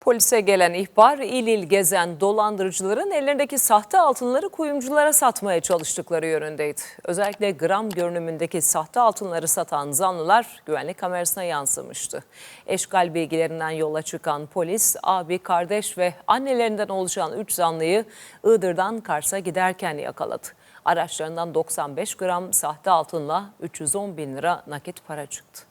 Polise gelen ihbar il il gezen dolandırıcıların ellerindeki sahte altınları kuyumculara satmaya çalıştıkları yönündeydi. Özellikle gram görünümündeki sahte altınları satan zanlılar güvenlik kamerasına yansımıştı. Eşgal bilgilerinden yola çıkan polis abi, kardeş ve annelerinden oluşan 3 zanlıyı Iğdır'dan Kars'a giderken yakaladı. Araçlarından 95 gram sahte altınla 310 bin lira nakit para çıktı.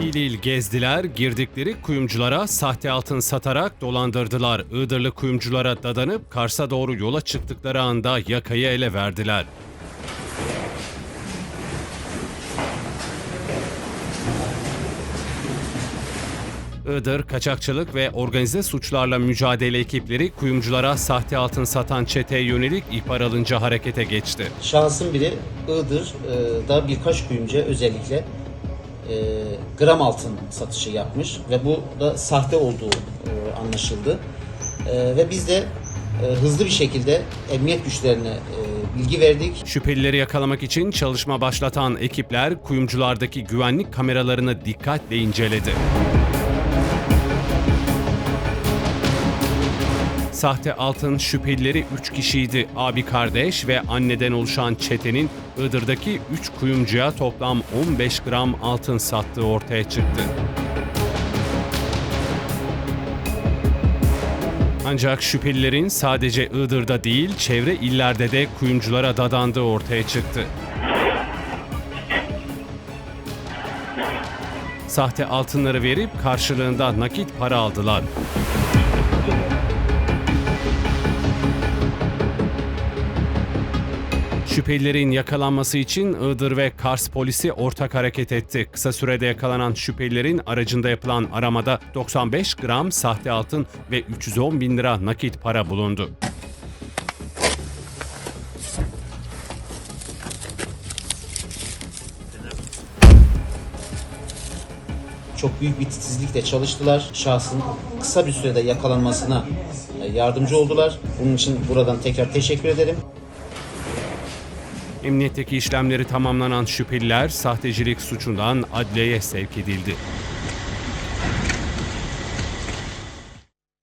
İl il gezdiler, girdikleri kuyumculara sahte altın satarak dolandırdılar. Iğdırlı kuyumculara dadanıp Kars'a doğru yola çıktıkları anda yakayı ele verdiler. Iğdır Kaçakçılık ve Organize Suçlarla Mücadele ekipleri kuyumculara sahte altın satan çeteye yönelik ihbar alınca harekete geçti. Şahsın biri Iğdır'da birkaç kuyumcuya özellikle e, gram altın satışı yapmış ve bu da sahte olduğu e, anlaşıldı. E, ve biz de e, hızlı bir şekilde emniyet güçlerine e, bilgi verdik. Şüphelileri yakalamak için çalışma başlatan ekipler kuyumculardaki güvenlik kameralarını dikkatle inceledi. Sahte altın şüphelileri 3 kişiydi. Abi kardeş ve anneden oluşan çetenin Iğdır'daki 3 kuyumcuya toplam 15 gram altın sattığı ortaya çıktı. Ancak şüphelilerin sadece Iğdır'da değil, çevre illerde de kuyumculara dadandığı ortaya çıktı. Sahte altınları verip karşılığında nakit para aldılar. Şüphelilerin yakalanması için Iğdır ve Kars polisi ortak hareket etti. Kısa sürede yakalanan şüphelilerin aracında yapılan aramada 95 gram sahte altın ve 310 bin lira nakit para bulundu. Çok büyük bir titizlikle çalıştılar. Şahsın kısa bir sürede yakalanmasına e, yardımcı oldular. Bunun için buradan tekrar teşekkür ederim. Emniyetteki işlemleri tamamlanan şüpheliler sahtecilik suçundan adliyeye sevk edildi.